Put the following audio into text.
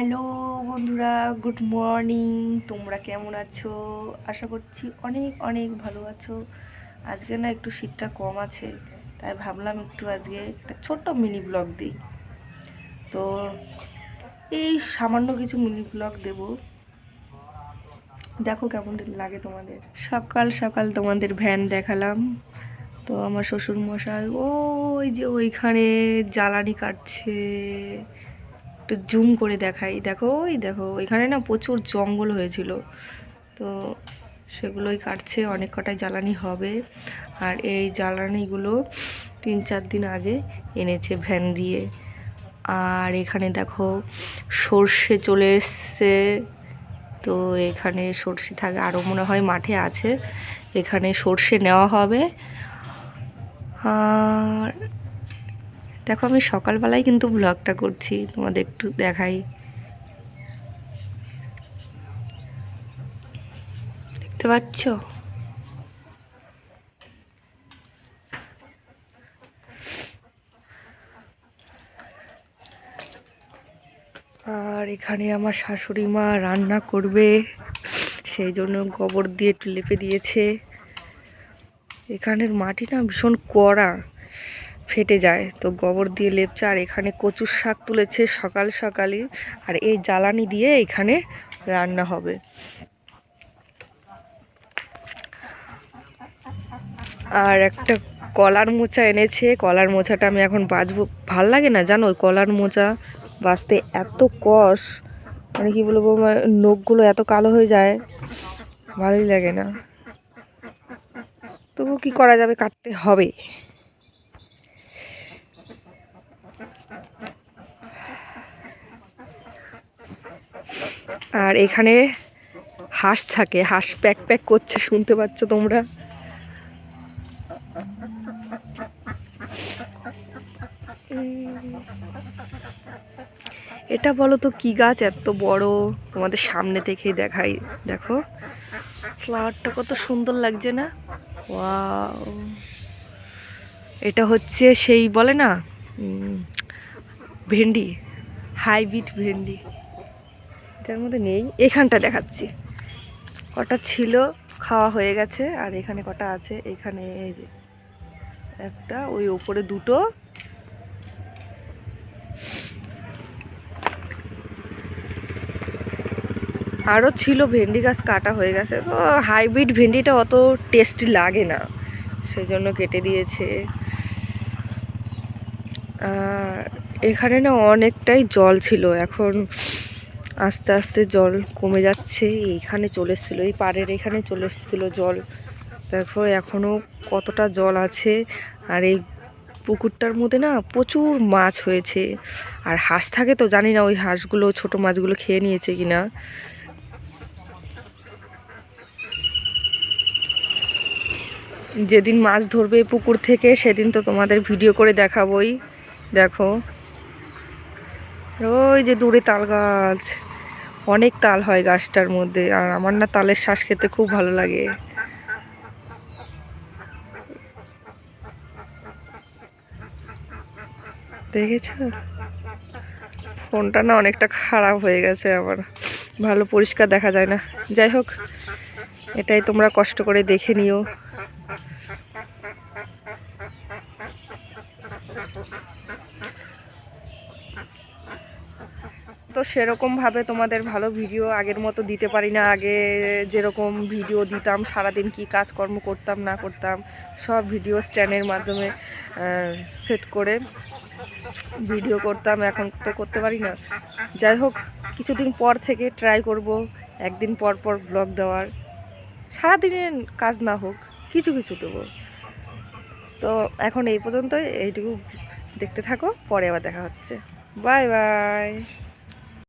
Hello বন্ধুরা, good morning. তোমরা কেমন আছো? আশা করছি অনেক অনেক ভালো আছো। আজকে না একটু শীতটা কম আছে, তাই ভাবলাম একটু আজকে একটা ছোট্ট মিনি ব্লগ দিই। তো এই সামান্য কিছু মিনি ব্লগ দেব। দেখো কেমন লাগে তোমাদের। সকাল সকাল তোমাদের ভ্যান দেখালাম। তো আমার শ্বশুর মশাই ওই যে ওইখানে জ্বালানি কাটছে। একটু জুম করে দেখাই। দেখো, ওই দেখো এখানে না প্রচুর জঙ্গল হয়েছিল। তো সেগুলোই কাটছে, অনেক কটাই জ্বালানি হবে। আর এই জ্বালানিগুলো তিন চার দিন আগে এনেছে ভ্যান দিয়ে। আর এখানে দেখো, সর্ষে চলে এসছে। তো এখানে সর্ষে থাকে আরও মনে হয় মাঠে আছে। এখানে সর্ষে নেওয়া হবে। আর দেখো, আমি সকালবেলায় কিন্তু ব্লগটা করছি, তোমাদের একটু দেখাই। দেখতে পাচ্ছ? আর এখানে আমার শাশুড়ি মা রান্না করবে, সেই জন্য গোবর দিয়ে একটু লেপে দিয়েছে। এখানের মাটি না ভীষণ কড়া। ফেটে যায়। তো গোবর দিয়ে লেপচা আর এখানে কচুর শাক তুলেছে সকাল সকালই। আর এই জ্বালানি দিয়ে এখানে রান্না হবে। আর একটা কলার মোচা এনেছে। কলার মোচাটা আমি এখন বাজবো। ভালো লাগে না জানো কলার মোচা বাঁচতে এত কষ। মানে কি বলব নখগুলো এত কালো হয়ে যায়। ভালোই লাগে না। তবু কি করা যাবে? কাটতে হবে। আর এখানে হাঁস থাকে, হাঁস প্যাক প্যাক করছে, শুনতে পাচ্ছ তোমরা? এটা বলো তো কি গাছ? এত বড়। তোমাদের সামনে থেকেই দেখাই। দেখো ফ্লাওয়ারটা কত সুন্দর লাগছে না? ওয়াও এটা হচ্ছে সেই বলে না ভেন্ডি হাইব্রিড ভেন্ডি। এটার মধ্যে নেই, এখানটা দেখাচ্ছি। কটা ছিল, খাওয়া হয়ে গেছে, আর এখানে কটা আছে, এখানে এই যে একটা, ওই ওপরে দুটো। আরও ছিল, ভেন্ডি গাছ কাটা হয়ে গেছে। তো হাইব্রিড ভেন্ডিটা অত টেস্টি লাগে না সেই জন্য কেটে দিয়েছে। আর এখানে না অনেকটাই জল ছিল, এখন আস্তে আস্তে জল কমে যাচ্ছে। এইখানে চলে এসেছিল, এই পাড়ের এখানে চলে এসেছিল জল। দেখো এখনও কতটা জল আছে। আর এই পুকুরটার মধ্যে না প্রচুর মাছ হয়েছে। আর হাঁস থাকে তো, জানি না ওই হাঁসগুলো, ছোট মাছগুলো খেয়ে নিয়েছে কিনা। যেদিন মাছ ধরবে পুকুর থেকে, সেদিন তো তোমাদের ভিডিও করে দেখাবই। দেখো, ওই যে দূরে তাল গাছ। অনেক তাল হয় গাছটার মধ্যে, আর আমার না তালের শ্বাস খেতে খুব ভালো লাগে। দেখেছ? ফোনটা না অনেকটা খারাপ হয়ে গেছে আমার ভালো পরিষ্কার দেখা যায় না। যাই হোক, এটাই তোমরা কষ্ট করে দেখে নিও। তো সেরকমভাবে তোমাদের ভালো ভিডিও আগের মতো দিতে পারি না। আগে যেরকম ভিডিও দিতাম, সারাদিন কি কাজকর্ম করতাম, না করতাম, সব ভিডিও স্ট্যান্ডের মাধ্যমে সেট করে ভিডিও করতাম। এখন তো করতে পারি না। যাই হোক, কিছুদিন পর থেকে ট্রাই করব, একদিন পর পর ব্লগ দেওয়ার। সারাদিনের কাজ না হোক, কিছু কিছু দেবো। তো এখন এই পর্যন্তই, এইটুকু দেখতে থাকো, পরে আবার দেখা হচ্ছে। Bye bye